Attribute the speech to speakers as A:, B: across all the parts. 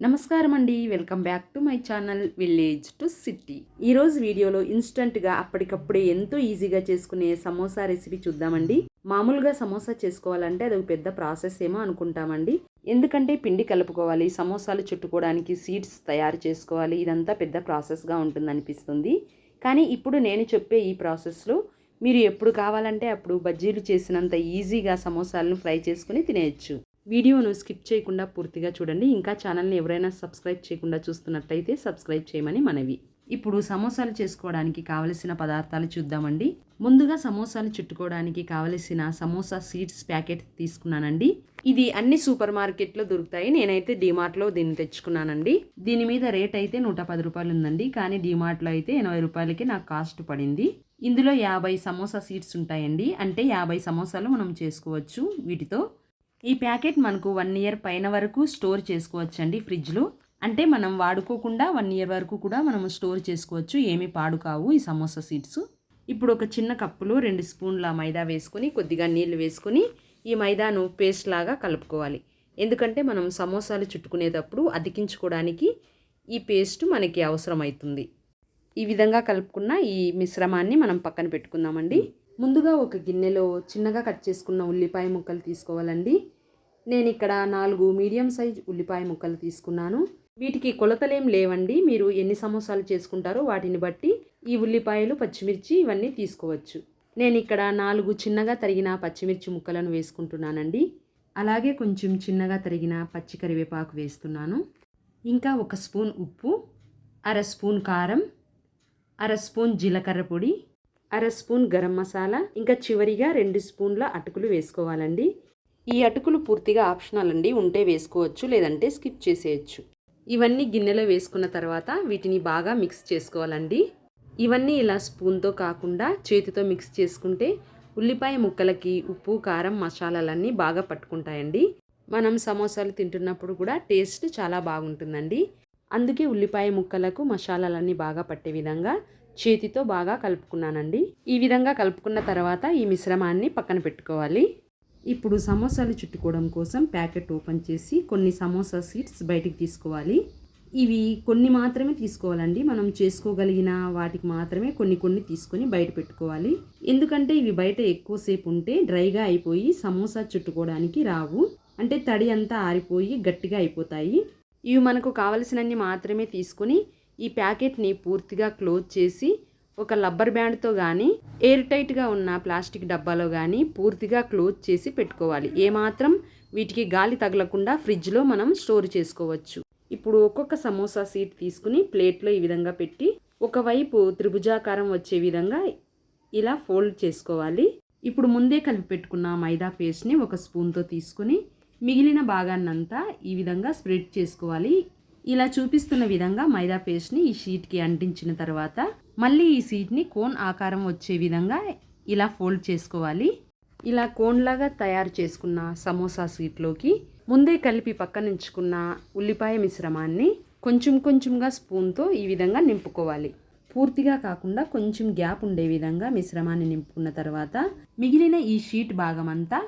A: నమస్కారం అండి welcome back to my channel village to city. ఈరోజు వీడియోలో ఇన్స్టంట్గా అప్పటికప్పుడే ఎంతో ఈజీగా చేసుకునే సమోసా రెసిపీ చూద్దామండి. మామూలుగా సమోసా చేసుకోవాలంటే అది ఒక పెద్ద ప్రాసెస్ ఏమో అనుకుంటామండి. ఎందుకంటే పిండి కలుపుకోవాలి సమోసాలు చుట్టుకోవడానికి సీడ్స్ తయారు చేసుకోవాలి ఇదంతా పెద్ద ప్రాసెస్గా ఉంటుందనిపిస్తుంది. కానీ ఇప్పుడు నేను చెప్పే ఈ ప్రాసెస్లో మీరు ఎప్పుడు కావాలంటే అప్పుడు బజ్జీలు చేసినంత ఈజీగా సమోసాలను ఫ్రై చేసుకుని తినేయచ్చు. వీడియోను స్కిప్ చేయకుండా పూర్తిగా చూడండి. ఇంకా ఛానల్ని ఎవరైనా సబ్స్క్రైబ్ చేయకుండా చూస్తున్నట్టయితే సబ్స్క్రైబ్ చేయమని మనవి. ఇప్పుడు సమోసాలు చేసుకోవడానికి కావలసిన పదార్థాలు చూద్దామండి. ముందుగా సమోసాలు చుట్టుకోవడానికి కావలసిన సమోసా సీడ్స్ ప్యాకెట్ తీసుకున్నానండి. ఇది అన్ని సూపర్ మార్కెట్లో దొరుకుతాయి. నేనైతే డిమార్ట్లో దీన్ని తెచ్చుకున్నానండి. దీని మీద రేట్ అయితే నూట పది రూపాయలు ఉందండి. కానీ డిమార్ట్లో అయితే ఎనభై రూపాయలకి నాకు కాస్ట్ పడింది. ఇందులో యాభై సమోసా సీడ్స్ ఉంటాయండి. అంటే యాభై సమోసాలు మనం చేసుకోవచ్చు వీటితో. ఈ ప్యాకెట్ మనకు వన్ ఇయర్ పైన వరకు స్టోర్ చేసుకోవచ్చు అండి ఫ్రిడ్జ్లో. అంటే మనం వాడుకోకుండా వన్ ఇయర్ వరకు కూడా మనం స్టోర్ చేసుకోవచ్చు. ఏమీ పాడు కావు ఈ సమోసా సీడ్స్. ఇప్పుడు ఒక చిన్న కప్పులో రెండు స్పూన్ల మైదా వేసుకొని కొద్దిగా నీళ్ళు వేసుకొని ఈ మైదాను పేస్ట్ లాగా కలుపుకోవాలి. ఎందుకంటే మనం సమోసాలు చుట్టుకునేటప్పుడు అతికించుకోవడానికి ఈ పేస్ట్ మనకి అవసరమవుతుంది. ఈ విధంగా కలుపుకున్న ఈ మిశ్రమాన్ని మనం పక్కన పెట్టుకుందామండి. ముందుగా ఒక గిన్నెలో చిన్నగా కట్ చేసుకున్న ఉల్లిపాయ ముక్కలు తీసుకోవాలండి. నేను ఇక్కడ నాలుగు మీడియం సైజ్ ఉల్లిపాయ ముక్కలు తీసుకున్నాను. వీటికి కొలతలేం లేవండి. మీరు ఎన్ని సమోసాలు చేసుకుంటారో వాటిని బట్టి ఈ ఉల్లిపాయలు పచ్చిమిర్చి ఇవన్నీ తీసుకోవచ్చు. నేను ఇక్కడ నాలుగు చిన్నగా తరిగిన పచ్చిమిర్చి ముక్కలను వేసుకుంటున్నానండి. అలాగే కొంచెం చిన్నగా తరిగిన పచ్చి కరివేపాకు వేస్తున్నాను. ఇంకా ఒక స్పూన్ ఉప్పు అర స్పూన్ కారం అర స్పూన్ జీలకర్ర పొడి అర స్పూన్ గరం మసాలా ఇంకా చివరిగా రెండు స్పూన్ల అటుకులు వేసుకోవాలండి. ఈ అటుకులు పూర్తిగా ఆప్షనల్ అండి ఉంటే వేసుకోవచ్చు లేదంటే స్కిప్ చేసేయచ్చు. ఇవన్నీ గిన్నెలో వేసుకున్న తర్వాత వీటిని బాగా మిక్స్ చేసుకోవాలండి. ఇవన్నీ ఇలా స్పూన్తో కాకుండా చేతితో మిక్స్ చేసుకుంటే ఉల్లిపాయ ముక్కలకి ఉప్పు కారం మసాలాలన్నీ బాగా పట్టుకుంటాయండి. మనం సమోసాలు తింటున్నప్పుడు కూడా టేస్ట్ చాలా బాగుంటుందండి. అందుకే ఉల్లిపాయ ముక్కలకు మసాలాలన్నీ బాగా పట్టే విధంగా చేతితో బాగా కలుపుకున్నానండి. ఈ విధంగా కలుపుకున్న తర్వాత ఈ మిశ్రమాన్ని పక్కన పెట్టుకోవాలి. ఇప్పుడు సమోసాలు చుట్టుకోవడం కోసం ప్యాకెట్ ఓపెన్ చేసి కొన్ని సమోసా సీడ్స్ బయటికి తీసుకోవాలి. ఇవి కొన్ని మాత్రమే తీసుకోవాలండి. మనం చేసుకోగలిగిన వాటికి మాత్రమే కొన్ని కొన్ని తీసుకొని బయట పెట్టుకోవాలి. ఎందుకంటే ఇవి బయట ఎక్కువసేపు ఉంటే డ్రైగా అయిపోయి సమోసా చుట్టుకోవడానికి రావు. అంటే తడి అంతా ఆరిపోయి గట్టిగా అయిపోతాయి. ఇవి మనకు కావలసినన్ని మాత్రమే తీసుకొని ఈ ప్యాకెట్ని పూర్తిగా క్లోజ్ చేసి ఒక లబ్బర్ బ్యాండ్తో కానీ ఎయిర్ టైట్గా ఉన్న ప్లాస్టిక్ డబ్బాలో కానీ పూర్తిగా క్లోజ్ చేసి పెట్టుకోవాలి. ఏమాత్రం వీటికి గాలి తగలకుండా ఫ్రిడ్జ్లో మనం స్టోర్ చేసుకోవచ్చు. ఇప్పుడు ఒక్కొక్క సమోసా సీట్ తీసుకుని ప్లేట్లో ఈ విధంగా పెట్టి ఒకవైపు త్రిభుజాకారం వచ్చే విధంగా ఇలా ఫోల్డ్ చేసుకోవాలి. ఇప్పుడు ముందే కలిపి పెట్టుకున్న మైదా పేస్ట్ని ఒక స్పూన్తో తీసుకుని మిగిలిన భాగాన్నంతా ఈ విధంగా స్ప్రెడ్ చేసుకోవాలి. ఇలా చూపిస్తున్న విధంగా మైదా పేస్ట్ని ఈ షీట్కి అంటించిన తర్వాత మళ్ళీ ఈ షీట్ని కోన్ ఆకారం వచ్చే విధంగా ఇలా ఫోల్డ్ చేసుకోవాలి. ఇలా కోన్లాగా తయారు చేసుకున్న సమోసా సీట్లోకి ముందే కలిపి పక్కనుంచుకున్న ఉల్లిపాయ మిశ్రమాన్ని కొంచెం కొంచెంగా స్పూన్తో ఈ విధంగా నింపుకోవాలి. పూర్తిగా కాకుండా కొంచెం గ్యాప్ ఉండే విధంగా మిశ్రమాన్ని నింపుకున్న తర్వాత మిగిలిన ఈ షీట్ భాగమంతా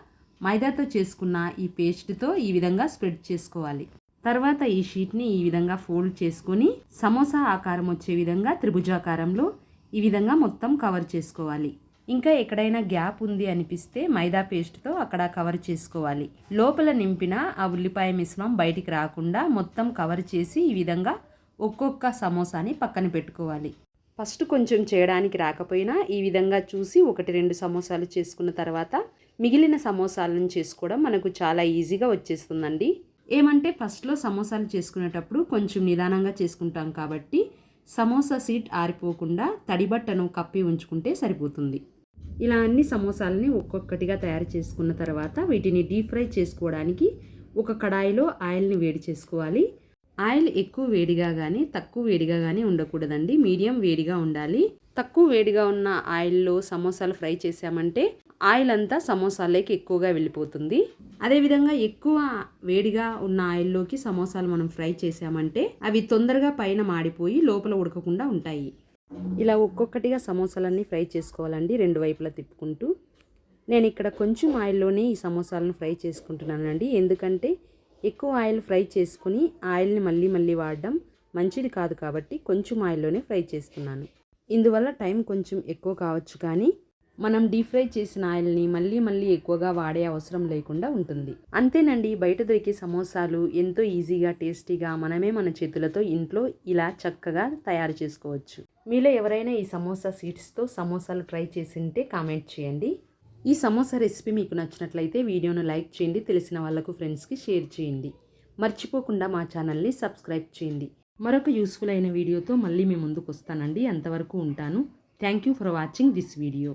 A: మైదాతో చేసుకున్న ఈ పేస్ట్తో ఈ విధంగా స్ప్రెడ్ చేసుకోవాలి. తర్వాత ఈ షీట్ని ఈ విధంగా ఫోల్డ్ చేసుకొని సమోసా ఆకారం వచ్చే విధంగా త్రిభుజాకారంలో ఈ విధంగా మొత్తం కవర్ చేసుకోవాలి. ఇంకా ఎక్కడైనా గ్యాప్ ఉంది అనిపిస్తే మైదా పేస్ట్తో అక్కడ కవర్ చేసుకోవాలి. లోపల నింపిన ఆ ఉల్లిపాయ మిశ్రమం బయటికి రాకుండా మొత్తం కవర్ చేసి ఈ విధంగా ఒక్కొక్క సమోసాని పక్కన పెట్టుకోవాలి. ఫస్ట్ కొంచెం చేయడానికి రాకపోయినా ఈ విధంగా చూసి ఒకటి రెండు సమోసాలు చేసుకున్న తర్వాత మిగిలిన సమోసాలను చేసుకోవడం మనకు చాలా ఈజీగా వచ్చేస్తుందండి. ఏమంటే ఫస్ట్లో సమోసాలు చేసుకునేటప్పుడు కొంచెం నిదానంగా చేసుకుంటాం కాబట్టి సమోసా సీట్ ఆరిపోకుండా తడిబట్టను కప్పి ఉంచుకుంటే సరిపోతుంది. ఇలా అన్ని సమోసాలని ఒక్కొక్కటిగా తయారు చేసుకున్న తర్వాత వీటిని డీప్ ఫ్రై చేసుకోవడానికి ఒక కడాయిలో ఆయిల్ని వేడి చేసుకోవాలి. ఆయిల్ ఎక్కువ వేడిగా కానీ తక్కువ వేడిగా కానీ ఉండకూడదండి. మీడియం వేడిగా ఉండాలి. తక్కువ వేడిగా ఉన్న ఆయిల్లో సమోసాలు ఫ్రై చేసామంటే ఆయిల్ అంతా సమోసాలకి ఎక్కువగా వెళ్ళిపోతుంది. అదేవిధంగా ఎక్కువ వేడిగా ఉన్న ఆయిల్లోకి సమోసాలు మనం ఫ్రై చేసామంటే అవి తొందరగా పైన మాడిపోయి లోపల ఉడకకుండా ఉంటాయి. ఇలా ఒక్కొక్కటిగా సమోసాలన్నీ ఫ్రై చేసుకోవాలండి రెండు వైపులా తిప్పుకుంటూ. నేను ఇక్కడ కొంచెం ఆయిల్లోనే ఈ సమోసాలను ఫ్రై చేసుకుంటున్నానండి. ఎందుకంటే ఎక్కువ ఆయిల్ ఫ్రై చేసుకుని ఆయిల్ని మళ్ళీ మళ్ళీ వాడడం మంచిది కాదు కాబట్టి కొంచెం ఆయిల్లోనే ఫ్రై చేస్తున్నాను. ఇందువల్ల టైం కొంచెం ఎక్కువ కావచ్చు కానీ మనం డీప్ ఫ్రై చేసిన ఆయిల్ని మళ్ళీ మళ్ళీ ఎక్కువగా వాడే అవసరం లేకుండా ఉంటుంది. అంతేనండి బయట దొరికే సమోసాలు ఎంతో ఈజీగా టేస్టీగా మనమే మన చేతులతో ఇంట్లో ఇలా చక్కగా తయారు చేసుకోవచ్చు. మీలో ఎవరైనా ఈ సమోసా సీడ్స్తో సమోసాలు ట్రై చేసింటే కామెంట్ చేయండి. ఈ సమోసా రెసిపీ మీకు నచ్చినట్లయితే వీడియోను లైక్ చేయండి తెలిసిన వాళ్ళకు ఫ్రెండ్స్కి షేర్ చేయండి. మర్చిపోకుండా మా ఛానల్ని సబ్స్క్రైబ్ చేయండి. మరొక యూస్ఫుల్ అయిన వీడియోతో మళ్ళీ మీ ముందుకు వస్తానండి. అంతవరకు ఉంటాను. Thank you for watching this video.